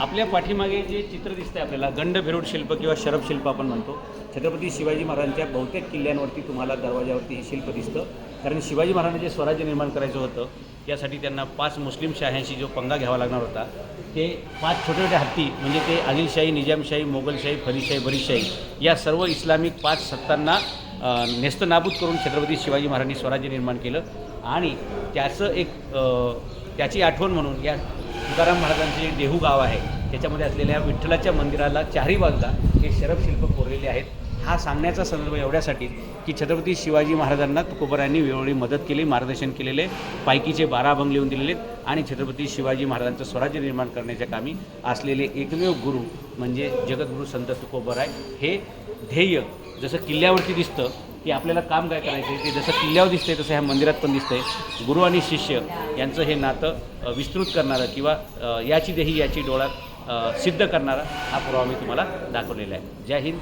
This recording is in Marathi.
आपल्या पाठीमागे जे चित्र दिसतंय आपल्याला गंड भिरुड शिल्प किंवा शरभ शिल्प आपण म्हणतो छत्रपती शिवाजी महाराजांच्या बहुतेक किल्ल्यांवरती तुम्हाला दरवाजावरती हे शिल्प दिसतं. कारण शिवाजी महाराजांना जे स्वराज्य निर्माण करायचं होतं यासाठी त्यांना पाच मुस्लिम शाह्यांशी जो पंगा घ्यावा लागणार होता ते पाच छोटे छोटे हत्ती म्हणजे ते आदिलशाही निजामशाही मोगलशाही फरीशाही बरीशाही या सर्व इस्लामिक पाच सत्तांना नेस्तनाबूत करून छत्रपती शिवाजी महाराजांनी स्वराज्य निर्माण केलं. आणि त्याचं एक त्याची आठवण म्हणून या तुकाराम महाराजांचे जे देहू गाव आहे. त्याच्यामध्ये असलेल्या विठ्ठलाच्या मंदिराला चारही बाजूला हे शरपशिल्प कोरलेले आहेत. हा सांगण्याचा संदर्भ एवढ्यासाठी की छत्रपती शिवाजी महाराजांना तुकोबरांनी वेळोवेळी मदत केली मार्गदर्शन केलेले पायकीचे बारा बंगले लिहून दिलेले आहेत आणि छत्रपती शिवाजी महाराजांचं स्वराज्य निर्माण करण्याच्या कामी असलेले एकमेव गुरु म्हणजे जगद्गुरू संत तुकोबराय. हे ध्येय जसं किल्ल्यावरती दिसतं की आपल्याला काम काय करायचं आहे ते जसं किल्ल्यावर दिसतंय तसं ह्या मंदिरात पण दिसतंय. गुरु आणि शिष्य यांचं हे नातं विस्तृत करणारं किंवा याची देही याची डोळ्यात सिद्ध करणारा हा पुरावा मी तुम्हाला दाखवलेला आहे. जय हिंद.